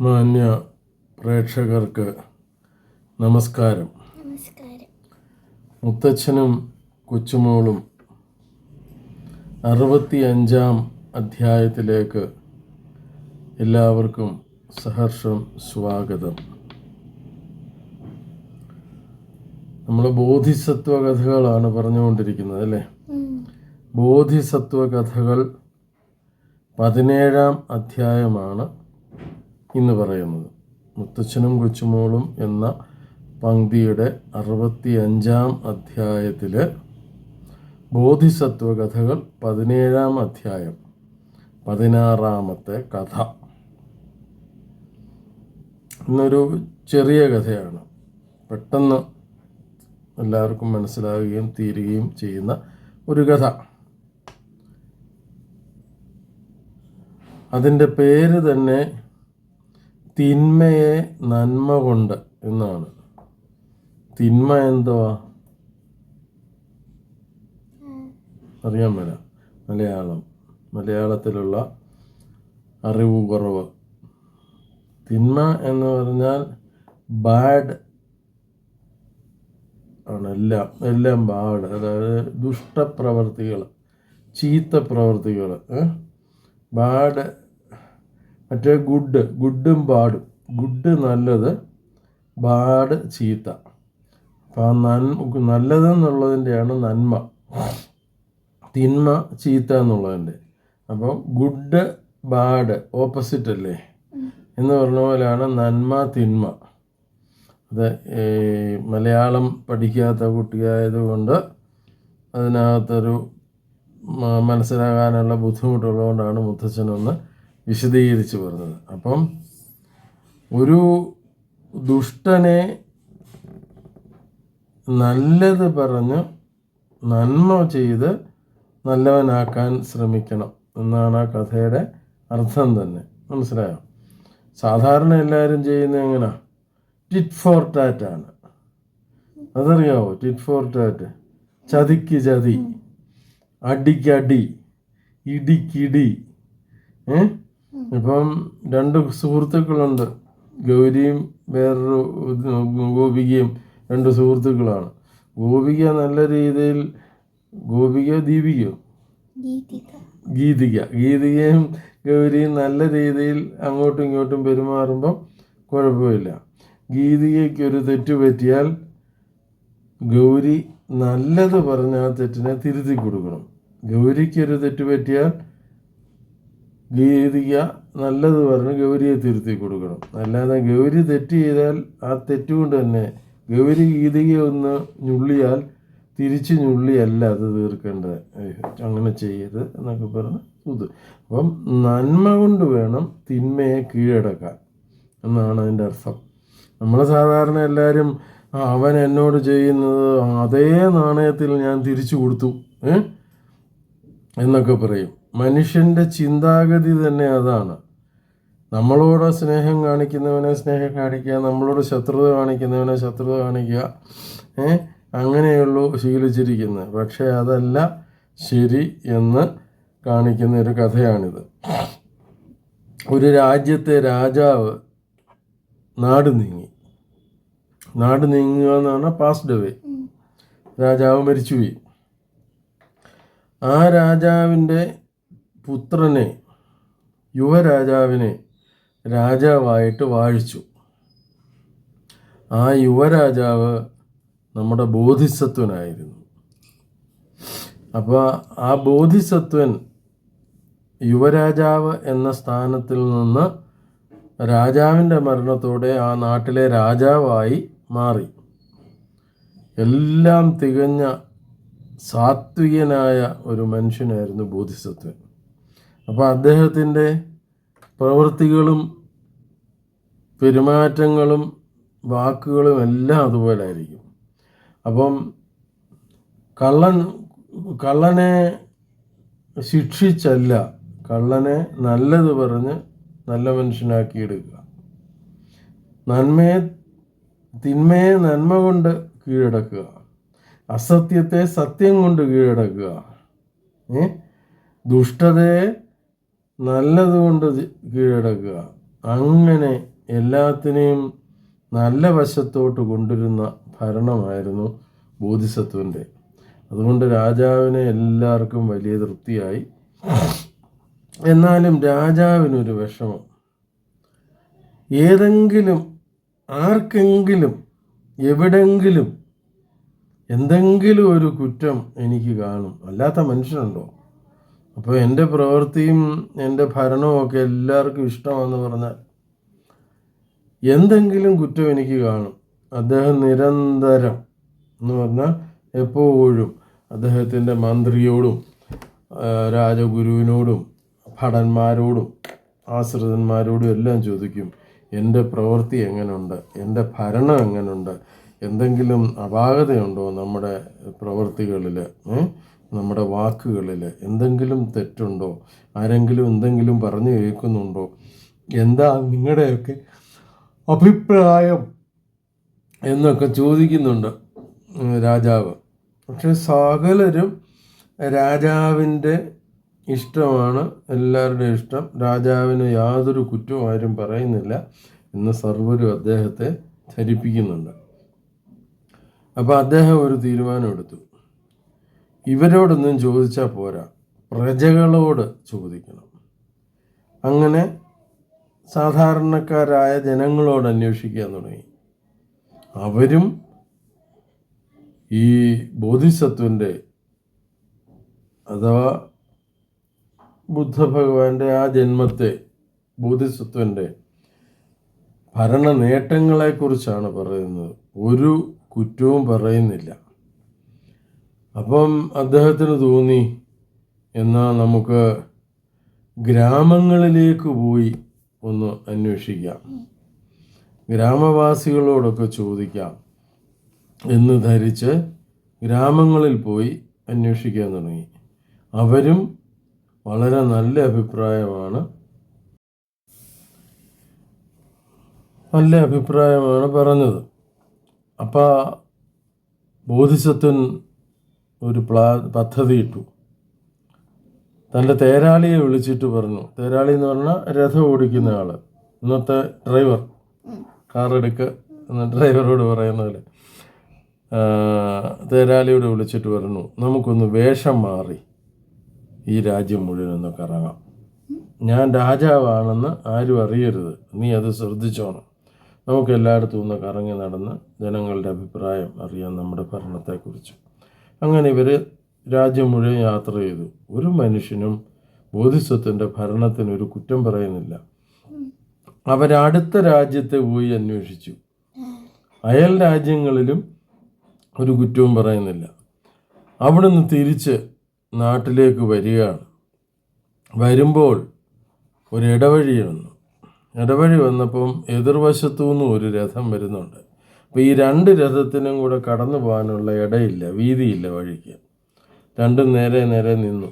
മാന്യ പ്രേക്ഷകർക്ക് നമസ്കാരം. മുത്തച്ഛനും കൊച്ചുമോളും അറുപത്തി അഞ്ചാം അധ്യായത്തിലേക്ക് എല്ലാവർക്കും സഹർഷം സ്വാഗതം. നമ്മൾ ബോധിസത്വ കഥകളാണ് പറഞ്ഞുകൊണ്ടിരിക്കുന്നത് അല്ലേ? ബോധിസത്വ കഥകൾ പതിനേഴാം അധ്യായമാണ്. ഇന്ന് പറയുന്നത്. മുത്തച്ഛനും കൊച്ചുമോളും എന്ന പങ്ക്തിയുടെ അറുപത്തി അഞ്ചാം അധ്യായത്തിൽ ബോധിസത്വ കഥകൾ പതിനേഴാം അധ്യായം പതിനാറാമത്തെ കഥ. ഇന്നൊരു ചെറിയ കഥയാണ്. പെട്ടെന്ന് എല്ലാവർക്കും മനസ്സിലാവുകയും തീരുകയും ചെയ്യുന്ന ഒരു കഥ. അതിന്റെ പേര് തന്നെ തിന്മയെ നന്മ കൊണ്ട് എന്നാണ്. തിന്മ എന്തുവാ? അറിയാൻ മേല. മലയാളം. മലയാളത്തിലുള്ള അറിവ് കുറവ് തിന്മ എന്ന് പറഞ്ഞാൽ ബാഡ് ആണ്. എല്ലാം എല്ലാം ബാഡ്. അതായത് ദുഷ്ടപ്രവർത്തികൾ ചീത്ത പ്രവർത്തികൾ ബാഡ് മറ്റേ ഗുഡ് ഗുഡും ബാഡും ഗുഡ് നല്ലത് ബാഡ് ചീത്ത. അപ്പം ആ നന്മ നല്ലതെന്നുള്ളതിന്റെയാണ് നന്മ. തിന്മ ചീത്ത എന്നുള്ളതിന്റെ. അപ്പോൾ ഗുഡ് ബാഡ് ഓപ്പോസിറ്റ് അല്ലേ? എന്ന് പറഞ്ഞ പോലെയാണ് നന്മ തിന്മ. അത് മലയാളം പഠിക്കാത്ത കുട്ടിയായതുകൊണ്ട് അതിനകത്തൊരു മനസ്സിലാകാനുള്ള ബുദ്ധിമുട്ടുള്ളതുകൊണ്ടാണ് മുത്തച്ഛനൊന്ന് വിശദീകരിച്ച് പറഞ്ഞത് അപ്പം ഒരു ദുഷ്ടനെ നല്ലത് പറഞ്ഞ് നന്മ ചെയ്ത് നല്ലവനാക്കാൻ ശ്രമിക്കണം എന്നാണ് ആ കഥയുടെ അർത്ഥം തന്നെ. മനസ്സിലായോ? സാധാരണ എല്ലാവരും ചെയ്യുന്നത് എങ്ങനെ? ടിറ്റ് ഫോർ ടാറ്റാണ് അതറിയാവോ? Tit for tat. ചതിക്ക് ചതി. അടിക്കടി അടി. ഇടിക്കിടി ഏ? ഇപ്പം രണ്ട് സുഹൃത്തുക്കളുണ്ട്. ഗൗരിയും വേറൊരു ഗോപികയും രണ്ട് സുഹൃത്തുക്കളാണ്. ഗോപിക നല്ല രീതിയിൽ ഗോപിക ദീപികയോ? ഗീതിക. ഗീതിക. ഗീതികയും ഗൗരിയും നല്ല രീതിയിൽ അങ്ങോട്ടും ഇങ്ങോട്ടും പെരുമാറുമ്പം കുഴപ്പമില്ല. ഗീതികയ്ക്ക് ഒരു തെറ്റ് പറ്റിയാൽ ഗൗരി നല്ലത് പറഞ്ഞ ആ തെറ്റിനെ തിരുത്തി കൊടുക്കണം. ഗൗരിക്കൊരു തെറ്റ് പറ്റിയാൽ ഗീതിക നല്ലത് പറഞ്ഞ് ഗൗരിയെ തിരുത്തി കൊടുക്കണം. അല്ലാതെ ഗൗരി തെറ്റ് ചെയ്താൽ ആ തെറ്റുകൊണ്ട് തന്നെ ഗൗരി ഗീതികയെ ഒന്ന് ഞുള്ളിയാൽ തിരിച്ച് ഞുള്ളിയല്ല അത് തീർക്കേണ്ടത്. ഏഹ് അങ്ങനെ ചെയ്യരുത് എന്നൊക്കെ പറഞ്ഞ് ഇത്. അപ്പം നന്മ കൊണ്ട് വേണം തിന്മയെ കീഴടക്കാൻ എന്നാണ് അതിന്റെ അർത്ഥം. നമ്മൾ സാധാരണ എല്ലാവരും അവൻ എന്നോട് ചെയ്യുന്നത് അതേ നാണയത്തിൽ ഞാൻ തിരിച്ചു കൊടുത്തു. ഏ എന്നൊക്കെ പറയും. മനുഷ്യന്റെ ചിന്താഗതി തന്നെ അതാണ്. നമ്മളോട് സ്നേഹം കാണിക്കുന്നവനെ സ്നേഹം കാണിക്കുക നമ്മളോട് ശത്രുത കാണിക്കുന്നവനെ ശത്രുത കാണിക്കുക ഏ അങ്ങനെയുള്ളൂ ശീലിച്ചിരിക്കുന്നത്. പക്ഷേ അതല്ല ശരി എന്ന് കാണിക്കുന്ന ഒരു കഥയാണിത്. ഒരു രാജ്യത്തെ രാജാവ് നാട് നീങ്ങി. നാട് നീങ്ങുക എന്നാണ് പാസ്ഡ് അവേ രാജാവ് മരിച്ചുപോയി. ആ രാജാവിന്റെ പുത്രനെ യുവരാജാവിനെ രാജാവായിട്ട് വാഴിച്ചു. ആ യുവരാജാവ് നമ്മുടെ ബോധിസത്വനായിരുന്നു. അപ്പോൾ ആ ബോധിസത്വൻ യുവരാജാവ് എന്ന സ്ഥാനത്തിൽ നിന്ന് രാജാവിന്റെ മരണത്തോടെ ആ നാട്ടിലെ രാജാവായി മാറി. എല്ലാം തികഞ്ഞ സാത്വികനായ ഒരു മനുഷ്യനായിരുന്നു ബോധിസത്വൻ. അപ്പോൾ അദ്ദേഹത്തിന്റെ പ്രവൃത്തികളും പെരുമാറ്റങ്ങളും വാക്കുകളും എല്ലാം അതുപോലെ ആയിരിക്കും അപ്പം കള്ളൻ കള്ളനെ ശിക്ഷിച്ചല്ല കള്ളനെ നല്ലത് പറഞ്ഞ് നല്ല മനുഷ്യനാക്കിയെടുക്കുക. നന്മയെ തിന്മയെ നന്മ കൊണ്ട് കീഴടക്കുക. അസത്യത്തെ സത്യം കൊണ്ട് കീഴടക്കുക. ഏ? ദുഷ്ടതയെ നല്ലത് കൊണ്ട് കീഴടക്കുക. അങ്ങനെ എല്ലാത്തിനെയും നല്ല വശത്തോട്ട് കൊണ്ടുവരുന്ന ഭരണമായിരുന്നു ബോധിസത്വന്റെ അതുകൊണ്ട് രാജാവിനെ എല്ലാവർക്കും വലിയ തൃപ്തിയായി. എന്നാലും രാജാവിനൊരു വിഷമം. ഏതെങ്കിലും ആർക്കെങ്കിലും എവിടെങ്കിലും എന്തെങ്കിലും ഒരു കുറ്റം എനിക്ക് കാണും. അല്ലാത്ത മനുഷ്യനുണ്ടോ? അപ്പോൾ എന്റെ പ്രവൃത്തിയും എന്റെ ഭരണവും ഒക്കെ എല്ലാവർക്കും ഇഷ്ടമാണെന്ന് പറഞ്ഞാൽ എന്തെങ്കിലും കുറ്റം എനിക്ക് കാണും. അദ്ദേഹം നിരന്തരം എന്ന് പറഞ്ഞാൽ എപ്പോഴും അദ്ദേഹത്തിന്റെ മന്ത്രിയോടും രാജഗുരുവിനോടും ഭടന്മാരോടും ആശ്രിതന്മാരോടും എല്ലാം ചോദിക്കും എന്റെ പ്രവൃത്തി എങ്ങനെയുണ്ട് എന്റെ ഭരണം എങ്ങനെയുണ്ട് എന്തെങ്കിലും അപാകതയുണ്ടോ നമ്മുടെ പ്രവൃത്തികളിൽ നമ്മുടെ വാക്കുകളിൽ എന്തെങ്കിലും തെറ്റുണ്ടോ? ആരെങ്കിലും എന്തെങ്കിലും പറഞ്ഞു കേൾക്കുന്നുണ്ടോ? എന്താ നിങ്ങളുടെയൊക്കെ അഭിപ്രായം എന്നൊക്കെ ചോദിക്കുന്നുണ്ട് രാജാവ്. പക്ഷെ സകലരും രാജാവിന്റെ ഇഷ്ടമാണ് എല്ലാവരുടെയും ഇഷ്ടം. രാജാവിന് യാതൊരു കുറ്റവും ആരും പറയുന്നില്ല എന്ന് സർവരും അദ്ദേഹത്തെ ധരിപ്പിക്കുന്നുണ്ട്. അപ്പോൾ അദ്ദേഹം ഒരു തീരുമാനമെടുത്തു. ഇവരോടൊന്നും ചോദിച്ചാൽ പോരാ. പ്രജകളോട് ചോദിക്കണം. അങ്ങനെ സാധാരണക്കാരായ ജനങ്ങളോട് അന്വേഷിക്കാൻ തുടങ്ങി. അവരും ഈ ബോധിസത്വന്റെ അഥവാ ബുദ്ധഭഗവാന്റെ ആ ജന്മത്തെ ബോധിസത്വന്റെ ഭരണ നേട്ടങ്ങളെക്കുറിച്ചാണ് പറയുന്നത്. ഒരു കുറ്റവും പറയുന്നില്ല. അപ്പം അദ്ദേഹത്തിന് തോന്നി എന്നാൽ നമുക്ക് ഗ്രാമങ്ങളിലേക്ക് പോയി ഒന്ന് അന്വേഷിക്കാം. ഗ്രാമവാസികളോടൊക്കെ ചോദിക്കാം എന്ന് ധരിച്ച് ഗ്രാമങ്ങളിൽ പോയി അന്വേഷിക്കാൻ തുടങ്ങി. അവരും വളരെ നല്ല അഭിപ്രായമാണ്. നല്ല അഭിപ്രായമാണ് പറഞ്ഞത്. അപ്പോൾ ബോധിസത്വൻ ഒരു പ്ലാ പദ്ധതി ഇട്ടു. തന്റെ തേരാളിയെ വിളിച്ചിട്ട് പറഞ്ഞു. തേരാളി എന്ന് പറഞ്ഞാൽ രഥം ഓടിക്കുന്ന ആൾ ഇന്നത്തെ ഡ്രൈവർ. കാർ എടുക്കുക എന്ന ഡ്രൈവറോട് പറയുന്ന പോലെ. തേരാളിയോട് വിളിച്ചിട്ട് പറഞ്ഞു നമുക്കൊന്ന് വേഷം മാറി ഈ രാജ്യം മുഴുവൻ ഒന്ന് കറങ്ങാം. ഞാൻ രാജാവാണെന്ന് ആരും അറിയരുത്. നീ അത് ശ്രദ്ധിച്ചോണം. നമുക്ക് എല്ലായിടത്തും ഒന്ന് കറങ്ങി നടന്ന് ജനങ്ങളുടെ അഭിപ്രായം അറിയാം നമ്മുടെ ഭരണത്തെക്കുറിച്ച്. അങ്ങനെ ഇവർ രാജ്യം മുഴുവൻ യാത്ര ചെയ്തു. ഒരു മനുഷ്യനും ബോധിസത്വന്റെ ഭരണത്തിന് ഒരു കുറ്റം പറയുന്നില്ല. അവരടുത്ത രാജ്യത്തെ പോയി അന്വേഷിച്ചു. അയൽ രാജ്യങ്ങളിലും ഒരു കുറ്റവും പറയുന്നില്ല. അവിടുന്ന് തിരിച്ച് നാട്ടിലേക്ക് വരികയാണ്. വരുമ്പോൾ ഒരു ഇടവഴി വന്നു ഇടവഴി വന്നപ്പം എതിർവശത്തു നിന്നും ഒരു രഥം വരുന്നുണ്ട്. അപ്പോൾ ഈ രണ്ട് രഥത്തിനും കൂടെ കടന്നു പോകാനുള്ള ഇടയില്ല വീതിയില്ല വഴിക്ക്. രണ്ടും നേരെ നേരെ നിന്നു.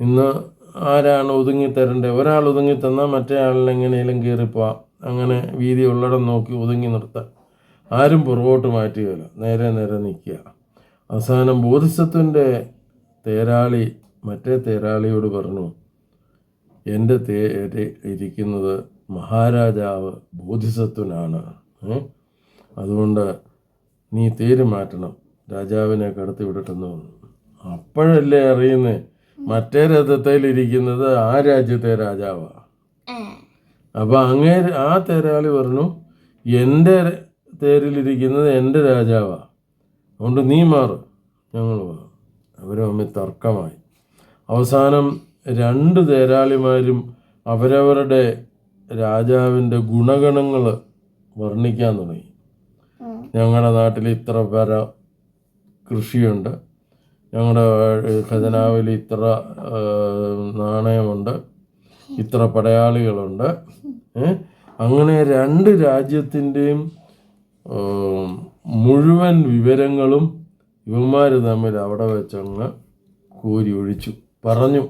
ഇന്ന് ആരാണ് ഒതുങ്ങി തരേണ്ടത് ഒരാൾ ഒതുങ്ങി തന്നാൽ മറ്റേ ആളിനെ എങ്ങനെയും കയറിപ്പോവാം അങ്ങനെ വീതി ഉള്ളിടം നോക്കി ഒതുങ്ങി നിർത്താം ആരും പുറകോട്ട് മാറ്റുകയില്ല നേരെ നേരെ നിൽക്കുക. അവസാനം ബോധിസത്വന്റെ തേരാളി മറ്റേ തേരാളിയോട് പറഞ്ഞു എന്റെ തേര് ഇരിക്കുന്നത് മഹാരാജാവ് ബോധിസത്വനാണ്. അതുകൊണ്ട് നീ തേര് മാറ്റണം. രാജാവിനെ കടത്തി വിടട്ടെന്ന് പറഞ്ഞു. അപ്പോഴല്ലേ അറിയുന്നേ മറ്റേ രഥത്തിലിരിക്കുന്നത് ആ രാജ്യത്തെ രാജാവാ. അപ്പൊ അപ്പോൾ അങ്ങേ ആ തേരാളി പറഞ്ഞു എന്റെ തേരിലിരിക്കുന്നത് എന്റെ രാജാവാ. അതുകൊണ്ട് നീ മാറ്. ഞങ്ങൾ പോകാം അവരും തമ്മിൽ തർക്കമായി. അവസാനം രണ്ട് തേരാളിമാരും അവരവരുടെ രാജാവിന്റെ ഗുണഗണങ്ങൾ വർണിക്കാൻ തുടങ്ങി. ഞങ്ങളുടെ നാട്ടിൽ ഇത്ര പേര കൃഷിയുണ്ട്. ഞങ്ങളുടെ ഖജനാവിൽ ഇത്ര നാണയമുണ്ട്. ഇത്ര പടയാളികളുണ്ട്? അങ്ങനെ രണ്ട് രാജ്യത്തിന്റെയും മുഴുവൻ വിവരങ്ങളും ഇവന്മാർ തമ്മിൽ അവിടെ വെച്ചങ്ങ് കോരി ഒഴിച്ചു. പറഞ്ഞു.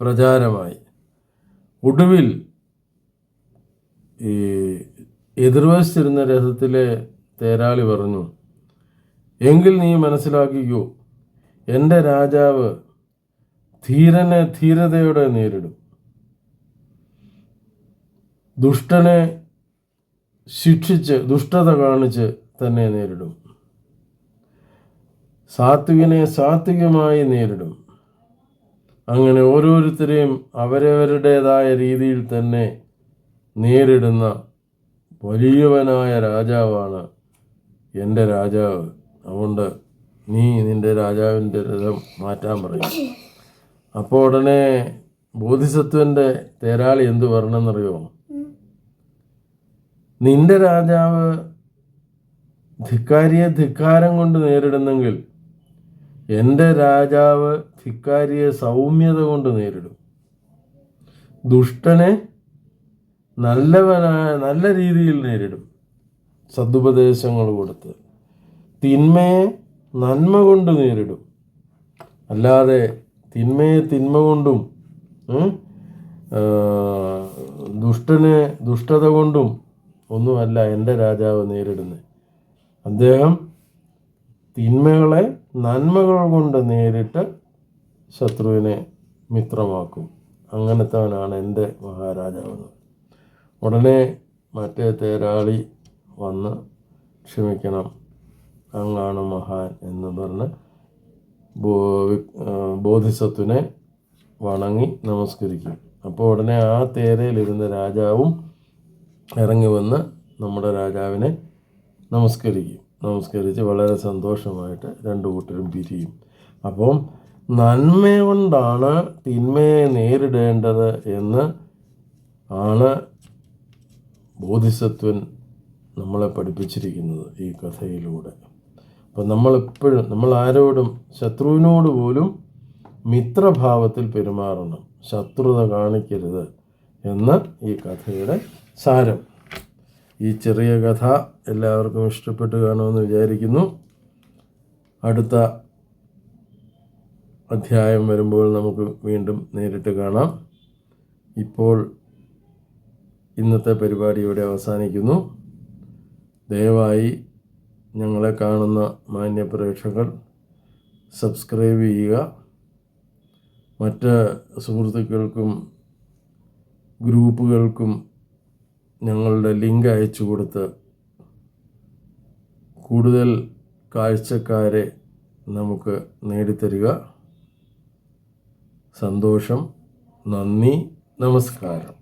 പ്രചാരമായി. ഒടുവിൽ ഈ എതിർവശിച്ചിരുന്ന രഥത്തിലെ തേരാളി പറഞ്ഞു എങ്കിൽ നീ മനസ്സിലാക്കിക്കോ എന്റെ രാജാവ് ധീരനെ ധീരതയോടെ നേരിടും. ദുഷ്ടനെ ശിക്ഷിച്ച് ദുഷ്ടത കാണിച്ച് തന്നെ നേരിടും. സാത്വികനെ സാത്വികമായി നേരിടും. അങ്ങനെ ഓരോരുത്തരെയും അവരവരുടേതായ രീതിയിൽ തന്നെ നേരിടുന്ന വലിയവനായ രാജാവാണ് എന്റെ രാജാവ്. അതുകൊണ്ട് നീ നിന്റെ രാജാവിന്റെ രഥം മാറ്റാൻ പറയും. അപ്പോൾ ഉടനെ ബോധിസത്വന്റെ തേരാളി എന്ത് പറഞ്ഞെന്നറിയോ നിന്റെ രാജാവ് ധിക്കാരിയെ ധിക്കാരം കൊണ്ട് നേരിടുന്നെങ്കിൽ എന്റെ രാജാവ് ധിക്കാരിയെ സൗമ്യത കൊണ്ട് നേരിടും. ദുഷ്ടനെ നല്ലവനായ നല്ല രീതിയിൽ നേരിടും. സതുപദേശങ്ങൾ കൊടുത്ത് തിന്മയെ നന്മ കൊണ്ട് നേരിടും. അല്ലാതെ തിന്മയെ തിന്മ കൊണ്ടും ദുഷ്ടനെ ദുഷ്ടത കൊണ്ടും ഒന്നുമല്ല എന്റെ രാജാവ് നേരിടുന്നത്. അദ്ദേഹം തിന്മകളെ നന്മകൾ കൊണ്ട് നേരിട്ട് ശത്രുവിനെ മിത്രമാക്കും. അങ്ങനത്തവനാണ് എന്റെ മഹാരാജാവെന്ന് ഉടനെ മറ്റേ തേരാളി വന്ന് ക്ഷമിക്കണം അങ്ങാണ് മഹാൻ എന്ന് പറഞ്ഞ് ബോ- ബോധിസത്വനെ വണങ്ങി നമസ്കരിക്കും. അപ്പോൾ ഉടനെ ആ തേരയിലിരുന്ന രാജാവും ഇറങ്ങി വന്ന് നമ്മുടെ രാജാവിനെ നമസ്കരിക്കും. നമസ്കരിച്ച് വളരെ സന്തോഷമായിട്ട് രണ്ട് കൂട്ടരും പിരിയും. അപ്പം നന്മ കൊണ്ടാണ് തിന്മയെ നേരിടേണ്ടത് എന്ന് ആണ് ബോധിസത്വൻ നമ്മളെ പഠിപ്പിച്ചിരിക്കുന്നത് ഈ കഥയിലൂടെ. അപ്പം നമ്മളെപ്പോഴും നമ്മൾ ആരോടും ശത്രുവിനോട് പോലും മിത്രഭാവത്തിൽ പെരുമാറണം. ശത്രുത കാണിക്കരുത് എന്ന് ഈ കഥയുടെ സാരം. ഈ ചെറിയ കഥ എല്ലാവർക്കും ഇഷ്ടപ്പെട്ട് കാണുമെന്ന് വിചാരിക്കുന്നു. അടുത്ത അധ്യായം വരുമ്പോൾ നമുക്ക് വീണ്ടും നേരിട്ട് കാണാം. ഇപ്പോൾ ഇന്നത്തെ പരിപാടി ഇവിടെ അവസാനിക്കുന്നു. ദയവായി ഞങ്ങളെ കാണുന്ന മാന്യ പ്രേക്ഷകർ സബ്സ്ക്രൈബ് ചെയ്യുക. മറ്റ് സുഹൃത്തുക്കൾക്കും ഗ്രൂപ്പുകൾക്കും ഞങ്ങളുടെ ലിങ്ക് അയച്ചു കൊടുത്ത് കൂടുതൽ കാഴ്ചക്കാരെ നമുക്ക് നേടിത്തരിക. സന്തോഷം. നന്ദി. നമസ്കാരം.